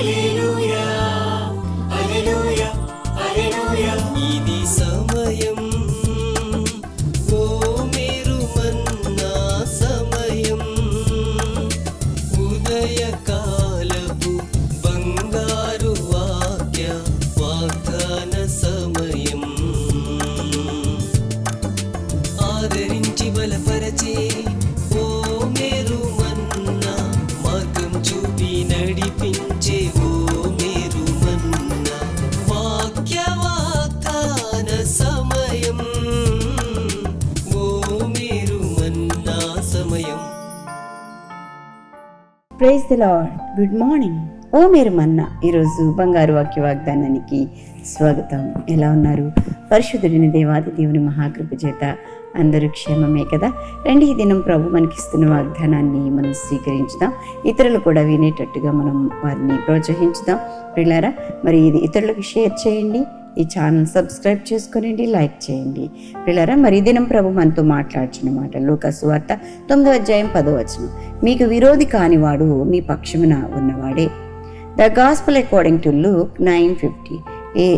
一路。ది lord good morning ఓ మీరు మన్నా. ఈరోజు బంగారు వాక్య వాగ్దానానికి స్వాగతం. ఎలా ఉన్నారు? పరిశుద్ధుడిని దేవాది దేవుని మహాకృప చేత అందరూ క్షేమమే కదా? రండి ఈ దినం ప్రభు మనకిస్తున్న వాగ్దానాన్ని మనం స్వీకరించుదాం. ఇతరులు కూడా వినేటట్టుగా మనం వారిని ప్రోత్సహించుదాం. పిల్లారా మరి ఇది ఇతరులకు షేర్ చేయండి. ఈ ఛానల్ సబ్స్క్రైబ్ చేసుకోనండి లైక్ చేయండి. పిల్లరా మరి దినం ప్రభు మనతో మాట్లాడుచున్న మాట లోకసు వార్త తొమ్మిదో అధ్యాయం పదో వచనం. మీకు విరోధి కానివాడు మీ పక్షమున ఉన్నవాడే. The gospel according to Luke nine fifty a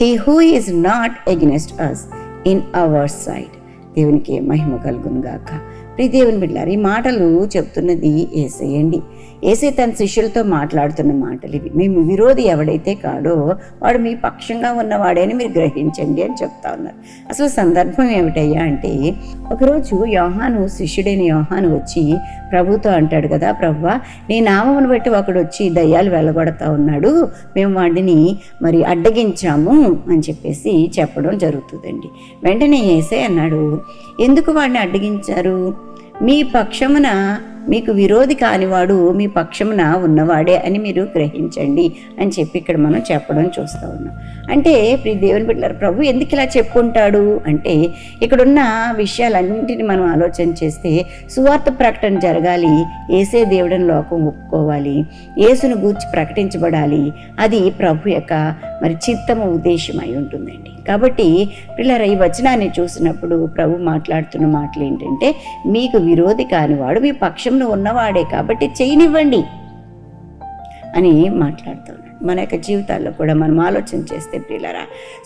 he who is not against us in our side దేవునికి మహిమ కలుగును గాక. ప్రీ దేవుని బిడ్డారు ఈ మాటలు చెప్తున్నది ఏసేయండి ఏసే తన శిష్యులతో మాట్లాడుతున్న మాటలు ఇవి. మేము విరోధి ఎవడైతే కాడో వాడు మీ పక్షంగా ఉన్నవాడే అని మీరు గ్రహించండి అని చెప్తా ఉన్నారు. అసలు సందర్భం ఏమిటయ్యా అంటే ఒకరోజు యోహాను శిష్యుడైన యోహాను వచ్చి ప్రభుతో అంటాడు కదా ప్రభువా నీ నామమును బట్టి ఒకడు వచ్చి దయ్యాలు వెళ్ళగొడతా ఉన్నాడు. మేము వాడిని మరి అడ్డగించాము అని చెప్పేసి చెప్పడం జరుగుతుందండి. వెంటనే ఏసే అన్నాడు ఎందుకు వాడిని అడ్డగించారు? మీ పక్షమున మీకు విరోధి కానివాడు మీ పక్షమున ఉన్నవాడే అని మీరు గ్రహించండి అని చెప్పి ఇక్కడ మనం చెప్పడం చూస్తూ ఉన్నాం. అంటే ప్రియ దేవుని బిడ్డలారు ప్రభు ఎందుకు ఇలా చెప్పుకుంటాడు? అంటే ఇక్కడున్న విషయాలన్నింటినీ మనం ఆలోచన చేస్తే సువార్త ప్రకటన జరగాలి ఏసే దేవుడని లోకం ఒప్పుకోవాలి యేసును గూర్చి ప్రకటించబడాలి అది ప్రభు యొక్క మరి చిత్తము ఉద్దేశం అయి ఉంటుందండి. కాబట్టి పిల్లల ఈ వచనాన్ని చూసినప్పుడు ప్రభు మాట్లాడుతున్న మాటలు ఏంటంటే మీకు విరోధి కానివాడు మీ పక్షంలో ఉన్నవాడే కాబట్టి చేయనివ్వండి అని మాట్లాడుతున్నాడు. మన యొక్క జీవితాల్లో కూడా మనం ఆలోచన చేస్తే ప్రియులరా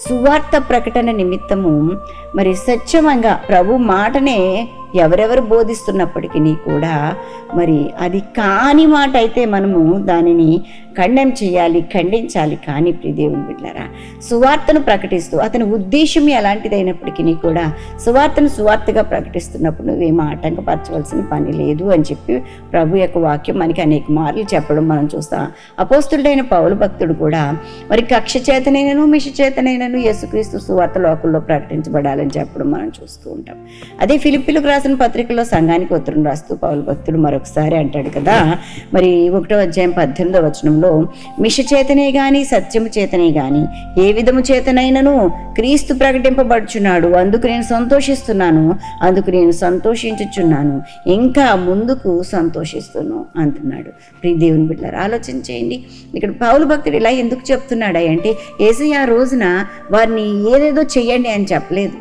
సువార్త ప్రకటన నిమిత్తము మరి సత్యమంగా ప్రభు మాటనే ఎవరెవరు బోధిస్తున్నప్పటికీ కూడా మరి అది కాని మాట అయితే మనము దానిని ఖండం చేయాలి ఖండించాలి కానీ ప్రియదేవుని బిడ్డారా సువార్తను ప్రకటిస్తూ అతని ఉద్దేశం ఎలాంటిదైనప్పటికీ కూడా సువార్తను సువార్తగా ప్రకటిస్తున్నప్పుడు నువ్వేమో ఆటంకపరచవలసిన పని లేదు అని చెప్పి ప్రభు యొక్క వాక్యం మనకి అనేక మార్లు చెప్పడం మనం చూస్తాం. అపోస్తుడైన పౌలు భక్తుడు కూడా మరి కక్ష చేతనైనను మిష చేతనైనను యేసుక్రీస్తు సువార్త లోకల్లో ప్రకటించబడాలని చెప్పడం మనం చూస్తూ ఉంటాం. అదే ఫిలిపిలకు రాసిన పత్రికలో సంఘానికి ఉత్తరం రాస్తూ పౌలు భక్తుడు మరొకసారి అంటాడు కదా. మరి ఒకటో అధ్యాయం పద్దెనిమిదో వచనంలో మిష చేతనే గాని సత్యము చేతనే గాని ఏ విధము చేతనైనను క్రీస్తు ప్రకటింపబడుచున్నాడు. అందుకు నేను సంతోషిస్తున్నాను అందుకు నేను సంతోషించుచున్నాను. ఇంకా ముందుకు సంతోషిస్తున్నాను అంటున్నాడు. ప్రీ దేవుని బిడ్డలారు ఆలోచన చేయండి. ఇక్కడ పౌలు భక్తుడు ఇలా ఎందుకు చెప్తున్నాడు అంటే ఏసయ్య ఆ రోజున వారిని ఏదేదో చెయ్యండి అని చెప్పలేదు.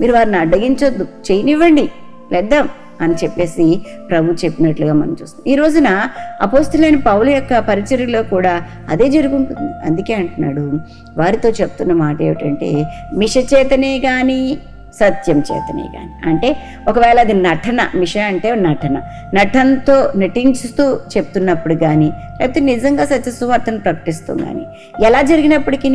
మీరు వారిని అడ్డగించొద్దు చేయనివ్వండి. లేద్దాం అని చెప్పేసి ప్రభు చెప్పినట్లుగా మనం చూస్తాం. ఈ రోజున అపోస్తులైన పౌలు యొక్క పరిచర్యలో కూడా అదే జరుగుతుంది. అందుకే అంటున్నాడు వారితో చెప్తున్న మాట ఏమిటంటే మిషచేతనే కానీ సత్యం చేతనే కానీ అంటే ఒకవేళ అది నటన మిష అంటే నటన. నటనతో నటించుతూ చెప్తున్నప్పుడు కానీ లేకపోతే నిజంగా సత్య సువార్తను ప్రకటిస్తూ కానీ ఎలా జరిగినప్పటికీ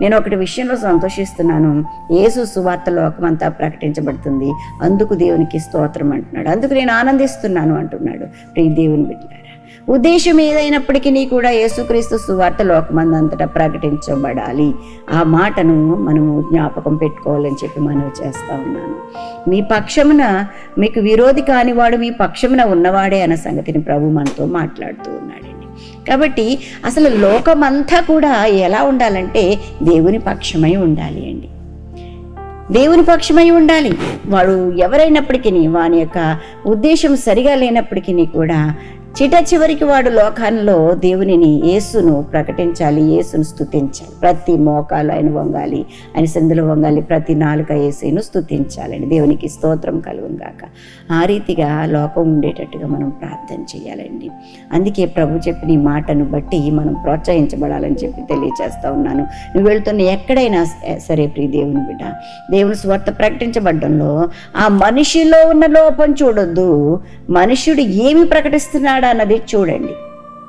నేను ఒకటి విషయంలో సంతోషిస్తున్నాను. యేసు సువార్త లోకమంతా ప్రకటించబడుతుంది. అందుకు దేవునికి స్తోత్రం అంటున్నాడు. అందుకు నేను ఆనందిస్తున్నాను అంటున్నాడు. ప్రియ దేవుని బిడ్డారా ఉద్దేశం ఏదైనప్పటికీ కూడా యేసుక్రీస్తు సువార్త లోకమందంతటా ప్రకటించబడాలి. ఆ మాటను మనము జ్ఞాపకం పెట్టుకోవాలని చెప్పి మనవి చేస్తా ఉన్నాను. మీ పక్షమున మీకు విరోధి కానివాడు మీ పక్షమున ఉన్నవాడే అన్న సంగతిని ప్రభు మనతో మాట్లాడుతూ ఉన్నాడండి. కాబట్టి అసలు లోకమంతా కూడా ఎలా ఉండాలంటే దేవుని పక్షమై ఉండాలి అండి. దేవుని పక్షమై ఉండాలి. వాడు ఎవరైనప్పటికీ వాని యొక్క ఉద్దేశం సరిగా లేనప్పటికీ కూడా చిట చివరికి వాడు లోకంలో దేవునిని యేసును ప్రకటించాలి యేసును స్తుతించాలి. ప్రతి మోకాలు ఆయన వంగాలి ఆయన సందులో వంగాలి ప్రతి నాలుక యేసును స్థుతించాలని దేవునికి స్తోత్రం కలుగుగాక ఆ రీతిగా లోకం ఉండేటట్టుగా మనం ప్రార్థన చేయాలండి. అందుకే ప్రభు చెప్పిన ఈ మాటను బట్టి మనం ప్రోత్సహించబడాలని చెప్పి తెలియజేస్తూ ఉన్నాను. నువ్వు వెళ్తున్న ఎక్కడైనా సరే ప్రియ దేవుని బిడ్డ దేవుని స్వార్థ ప్రకటించబడ్డంలో ఆ మనిషిలో ఉన్న లోపం చూడొద్దు. మనుషుడు ఏమి ప్రకటిస్తున్నాడు అన్నది చూడండి.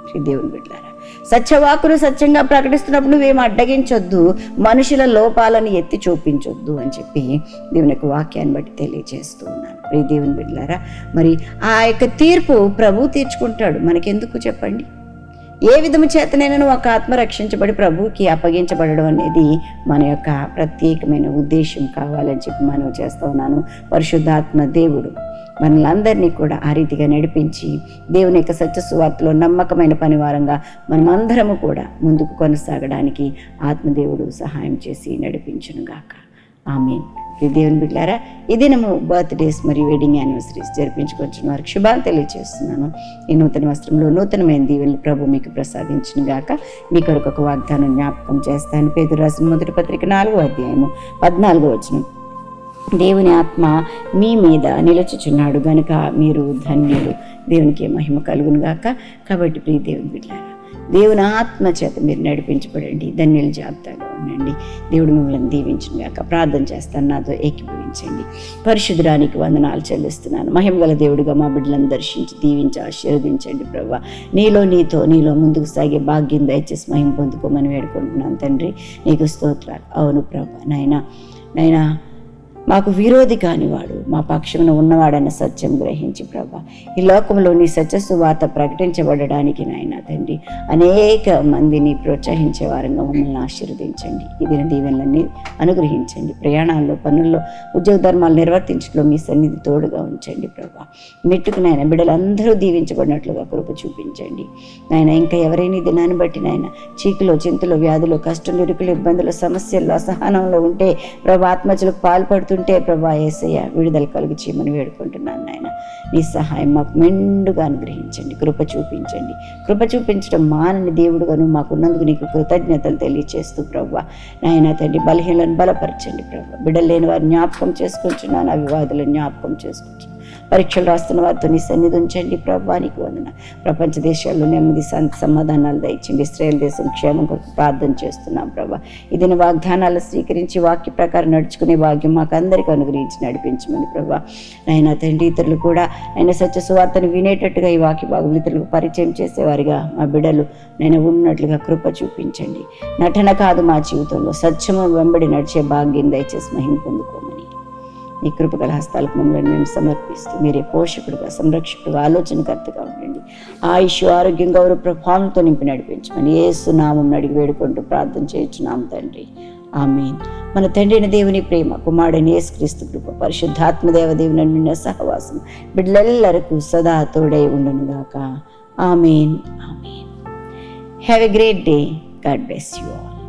శ్రీదేవుని బిడ్డారా సత్యవాకును సత్యంగా ప్రకటిస్తున్నప్పుడు నువ్వేం అడ్డగించొద్దు మనుషుల లోపాలను ఎత్తి చూపించొద్దు అని చెప్పి దేవుని యొక్క వాక్యాన్ని బట్టి తెలియజేస్తూ ఉన్నాను. ప్రియ దేవుని బిడ్డారా మరి ఆ యొక్క తీర్పు ప్రభు తీర్చుకుంటాడు. మనకెందుకు చెప్పండి? ఏ విధము చేతనైనా ఒక ఆత్మ రక్షించబడి ప్రభువుకి అప్పగించబడడం అనేది మన యొక్క ప్రత్యేకమైన ఉద్దేశం కావాలని చెప్పి మనం చేస్తూ ఉన్నాను. పరిశుద్ధాత్మ దేవుడు మనలందరినీ కూడా ఆ రీతిగా నడిపించి దేవుని యొక్క సత్య సువార్తలో నమ్మకమైన పనివారంగా మనమందరము కూడా ముందుకు కొనసాగడానికి ఆత్మదేవుడు సహాయం చేసి నడిపించునుగాక. ఆమె దేవుని బిడ్డారా ఈ దినము బర్త్డేస్ మరియు వెడ్డింగ్ యానివర్సరీస్ జరిపించుకొచ్చిన వారికి శుభాలు తెలియజేస్తున్నాను ఈ నూతన వస్త్రంలో నూతనమైన దీవెనలు ప్రభు మీకు ప్రసాదించిన గాక. మీ కొరకు ఒక వాగ్దానం జ్ఞాపకం చేస్తాను. పేదరు రాసిన మొదటి పత్రిక నాలుగో అధ్యాయము పద్నాలుగో వచనం. దేవుని ఆత్మ మీ మీద నిలుచుచున్నాడు గనుక మీరు ధన్యులు. దేవునికి మహిమ కలుగును గాక. కాబట్టి ప్రియ దేవుని బిడ్డారా దేవుని ఆత్మ చేత మీరు నడిపించబడండి. ధన్యుల జాబితాగా ఉండండి. దేవుడు మిమ్మల్ని దీవించిన గాక ప్రార్థన చేస్తాను. నాతో ఏకీభవించండి. పరిశుద్ధరానికి వందనాలు చెల్లిస్తున్నాను. మహిమ గల దేవుడిగా మా బిడ్డలను దర్శించి దీవించి ఆశీర్వదించండి ప్రభా. నీలో నీతో నీలో ముందుకు సాగే భాగ్యం దయచేసి మహిమ పొందుకోమని వేడుకుంటున్నాను తండ్రి. నీకు స్తోత్రాలు. అవును ప్రభా. నాయనా నైనా మాకు విరోధి కానివాడు మా పక్షమున ఉన్నవాడన్న సత్యం గ్రహించి ప్రభా. ఈ లోకంలో నీ సత్య సువార్త ప్రకటించబడడానికి నాయన తండ్రి అనేక మందిని ప్రోత్సహించే వారంగా మమ్మల్ని ఆశీర్వదించండి. ఇది దీవెనలన్నీ అనుగ్రహించండి. ప్రయాణాల్లో పనుల్లో ఉద్యోగ ధర్మాలు నిర్వర్తించడంలో మీ సన్నిధి తోడుగా ఉంచండి ప్రభా. మెట్టుకు నాయన బిడ్డలందరూ దీవించబడినట్లుగా కృప చూపించండి. నాయన ఇంకా ఎవరైనా ఈ దినాన్ని బట్టి నాయన చీకులో చింతలు వ్యాధులు కష్టంలో ఇరుకులు ఇబ్బందులు సమస్యల్లో అసహనంలో ఉంటే ప్రభా ఆత్మహత్యలకు పాల్పడుతుంటే ప్రభా ఏసయ్య విడుదల కలుగు చేయమని వేడుకుంటున్నాను నాయన. నీ సహాయం మాకు మెండుగా అనుగ్రహించండి కృప చూపించండి. కృప చూపించడం మానని దేవుడుగాను మాకున్నందుకు నీకు కృతజ్ఞతలు తెలియచేస్తూ ప్రభా నాయన తండ్రి బలహీనలను బలపరచండి ప్రభా బిడ్డలు లేని వారిని జ్ఞాపకం చేసుకుంటున్నాను అవివాదులను జ్ఞాపకం చేసుకుంటున్నాను. పరీక్షలు రాస్తున్న వారితో నీ సన్నిధి ఉంచండి ప్రభానికి ప్రపంచ దేశాల్లో నెమ్మది శాంతి సమాధానాలు దయచండి ఇస్రాయేల్ దేశం క్షేమం కొరకు ప్రార్థన చేస్తున్నాం ప్రభా. ఇదిన వాగ్దానాలు స్వీకరించి వాక్య ప్రకారం నడుచుకునే భాగ్యం మాకు అందరికీ అనుగ్రహించి నడిపించమని ప్రభా. నాయన తండ్రి ఇతరులు కూడా ఆయన సత్య సువార్తను వినేటట్టుగా ఈ వాక్య భాగం ఇతరులకు పరిచయం చేసేవారిగా మా బిడ్డలు నేను ఉన్నట్లుగా కృప చూపించండి. నటన కాదు మా జీవితంలో. సత్యము వెంబడి నడిచే భాగ్యం దయచేసి మహిం పొందుకోమని ఈ కృపగల హస్తాలకు మమ్మల్ని మేము సమర్పిస్తూ మీరే పోషకుడుగా సంరక్షకుడుగా ఆలోచనకర్తగా ఉండండి. ఆయుష్ ఆరోగ్యం గౌరవ ప్రభావంతో నింపి నడిపించమని ఏసునామం అడిగి వేడుకుంటూ ప్రార్థన చేయించున్నాం తండ్రి. ఆమెన్. మన తండ్రిని దేవుని ప్రేమ కుమారుడిని యేసుక్రీస్తు కృప పరిశుద్ధాత్మ దేవదేవుని నిన్న సహవాసం బిడ్డలెల్లరకు సదా తోడై ఉండునుగాక amen. Amen. Have a great day God bless you all